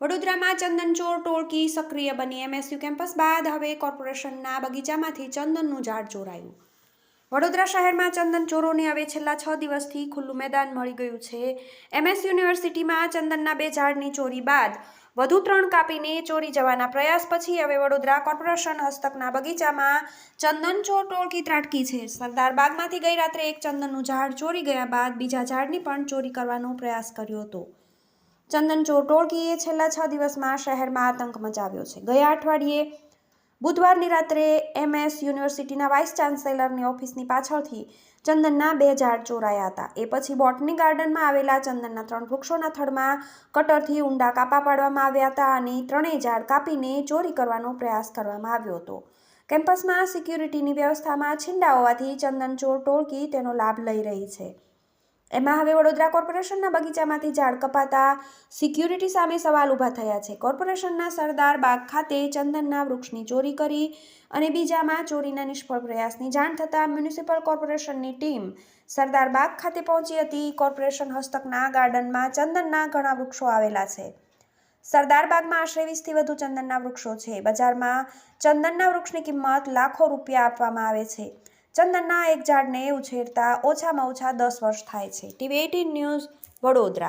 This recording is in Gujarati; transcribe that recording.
વડોદરામાં ચંદનચોર ટોળકી સક્રિય બની એમએસયુ કેમ્પસ બાદ હવે કોર્પોરેશનના બગીચામાંથી ચંદનનું ઝાડ ચોરાયું. વડોદરા શહેરમાં ચંદન ચોરોને હવે છેલ્લા છ દિવસથી ખુલ્લું મેદાન મળી ગયું છે. એમએસ યુનિવર્સિટીમાં ચંદનના બે ઝાડની ચોરી બાદ વધુ ત્રણ કાપીને ચોરી જવાના પ્રયાસ પછી હવે વડોદરા કોર્પોરેશન હસ્તકના બગીચામાં ચંદન ચોર ટોળકી ત્રાટકી છે. સરદાર બાગમાંથી ગઈ રાત્રે એક ચંદનનું ઝાડ ચોરી ગયા બાદ બીજા ઝાડની પણ ચોરી કરવાનો પ્રયાસ કર્યો હતો. ચંદન ચોર ટોળકીએ છેલ્લા છ દિવસમાં શહેરમાં આતંક મચાવ્યો છે. ગયા અઠવાડિયે બુધવારની રાત્રે એમએસ યુનિવર્સિટીના વાઇસ ચાન્સેલરની ઓફિસની પાછળથી ચંદનના બે ઝાડ ચોરાયા હતા. એ પછી બોટની ગાર્ડનમાં આવેલા ચંદનના ત્રણ વૃક્ષોના થડમાં કટરથી ઊંડા કાપા પાડવામાં આવ્યા હતા અને ત્રણેય ઝાડ કાપીને ચોરી કરવાનો પ્રયાસ કરવામાં આવ્યો હતો. કેમ્પસમાં સિક્યુરિટીની વ્યવસ્થામાં છીંડા હોવાથી ચંદન ચોર ટોળકી તેનો લાભ લઈ રહી છે. એમાં હવે વડોદરા કોર્પોરેશનના બગીચામાંથી ઝાડ કપાતા સિક્યુરિટી સામે સવાલ ઊભા થયા છે. કોર્પોરેશનના સરદાર બાગ ખાતે ચંદનના વૃક્ષની ચોરી કરી અને બીજામાં ચોરીના નિષ્ફળ પ્રયાસની જાણ થતાં મ્યુનિસિપલ કોર્પોરેશનની ટીમ સરદાર બાગ ખાતે પહોંચી હતી. કોર્પોરેશન હસ્તકના ગાર્ડનમાં ચંદનના ઘણા વૃક્ષો આવેલા છે. સરદાર બાગમાં આશરે વીસથી વધુ ચંદનના વૃક્ષો છે. બજારમાં ચંદનના વૃક્ષની કિંમત લાખો રૂપિયા આપવામાં આવે છે. ચંદનના એક ઝાડને ઉછેરતા ઓછામાં ઓછા દસ વર્ષ થાય છે. TV eighteen news Vadodara.